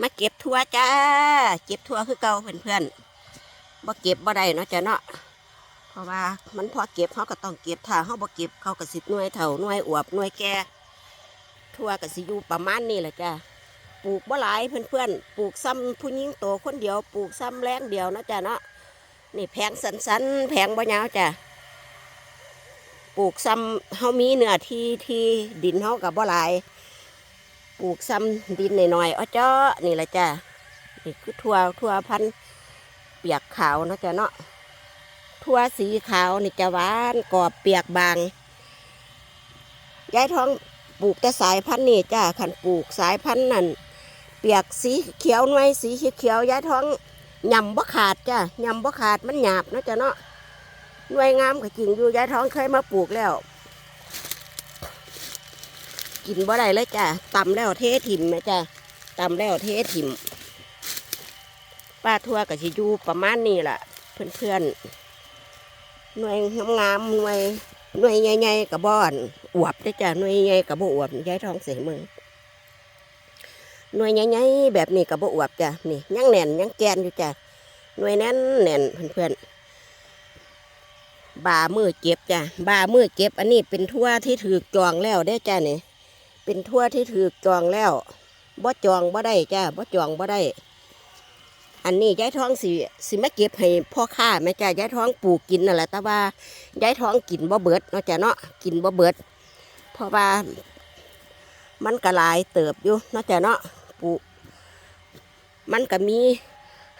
มาเก็บทั่วจ้า เก็บทั่วคือเก่าเพื่อนๆบ่เก็บบ่ได้เนาะจ้ะเนาะ เพราะว่ามันพอเก็บเขาก็ต้องเก็บถ้าเขาบ่เก็บเขาก็สิหน่วยเถ่าหน่วยอวบหน่วยแก่ทั่วก็สิอยู่ประมาณนี้แหละจ้ะปลูกบ่หลายเพื่อนๆปลูกซ้ำผู้หญิงโตคนเดียวปลูกซ้ำแรงเดียวเนาะจ้ะเนาะ นี่แพงสันๆแพงบ่ยาวจ้ะปลูกซ้ำเฮามีเนื้อที่ที่ดินเฮากับบ่หลาย ปลูกซ้ำดินหน่อยๆอ้อจ้อนี่แหละจ้ะนี่คือทั่วทั่วพันเปียกขาวเนาะจ้ะเนาะทั่วสีขาวนี่จะหวานกรอบเปียกบางยายท้องปลูกแต่สายพันธุ์นี่จ้ะขันปลูกสายพันธุ์นั่นเปียกสีเขียวหน่วยสีเขียวๆยายท้องยำบ่ขาดจ้ะยำบ่ขาดมันหยาบนะจ้ะเนาะหน่วยงามก็จริงอยู่ยายท้องเคยมาปลูกแล้ว กินบ่ได้เลยจ้ะตำแล้วเทถิ่มนะจ้ะตำแล้วเทถิ่มป้าทั่วกับชิยูประมาณนี้แหล่ะเพื่อนๆหน่วยงามๆหน่วยหน่วยใหญ่ๆกับบ้อนอวบได้จ้ะหน่วยใหญ่กับบ่อวบย้ายท้องเสียมึงหน่วยใหญ่ๆแบบนี้กับบ่อวบจ้ะนี่ยังแน่นยังแกนอยู่จ้ะหน่วยแน่นแน่นเพื่อนๆบามือเก็บจ้ะบามือเก็บ อันนี้เป็นทั่วที่ถือจองแล้วได้จ้ะนี่ เป็นทั่วที่ถือจองแล้วบ่จองบ่ได้จ้ะบ่จองบ่ได้ อันนี้ยายท้องสิสิมาเก็บให้พ่อค้าแม่จ้ะยายท้องปลูกกินนั่นแหละแต่ว่ายายท้องกินบ่เบิดเนาะจ้ะเนาะกินบ่เบิด เพราะว่า มันก็หลายเติบอยู่เนาะจ้ะเนาะปลูกมันก็มี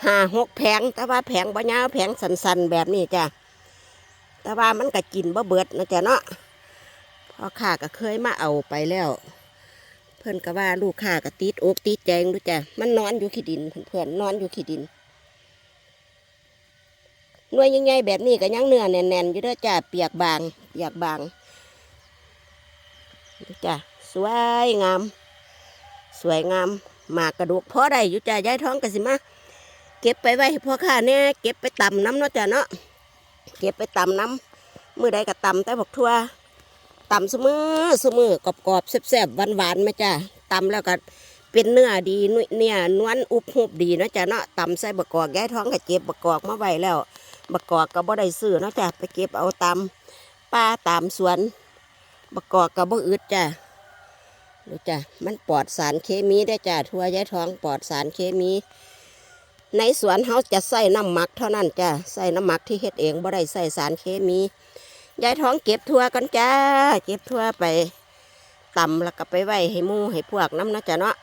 ห้าหกแผงแต่ว่าแผงบ่ยาวแผงสันๆแบบนี้จ้ะแต่ว่ามันก็กินบ่เบิดนะจ๊ะเนาะ พ่อข้าก็เคยมาเอาไปแล้ว เพื่อนก็ว่าลูกค้าก็ติดอกติดใจงดูจ้ะมันนอนอยู่ขี้ดินเพื่อนนอนอยู่ขี้ดินหน่วยใหญ่แบบนี้ก็ยังเนื้อแน่นๆอยู่ด้วยจ้ะเปียกบางเปียกบางดูจ้ะสวยงาม สวยงามหมากกระดูกพอได้อยู่จ้ะยายท้องก็สิมาเก็บไปไว้พ่อข้าเนี่ยเก็บไปตำน้ำเนาะจ้ะเนาะเก็บไปตำน้ำมือใดก็ตำแต่บอกทั่ว ตำเสมอเสมอกรอบกรอบๆแซ่บๆหวานๆไหมจ้ะตำแล้วก็เป็นเนื้อดีนุ่ยเนี่ยนวลอุบหุบดีนะจ้ะเนาะตำใส่บะกอกแก้ท้องก็เก็บบะกอกมาไว้แล้วบะกอกก็บ่ได้ซื้อนะจ้ะไปเก็บเอาตำป้าตามสวนบะกอกก็บ่อึดจ้ะดูจ้ะมันปลอดสารเคมีได้จ้ะทั่วยายท้องปลอดสารเคมี ในสวนเฮาจะใส่น้ำหมักเท่านั้นจ้ะใส่น้ำหมักที่เฮ็ดเองบ่ได้ใส่สารเคมี ยายท้องเก็บทั่วกันจ้า เก็บทั่วไปตำแล้วก็ไปไว้ให้มูให้พวกน้ำเนาะจ๊ะเนาะ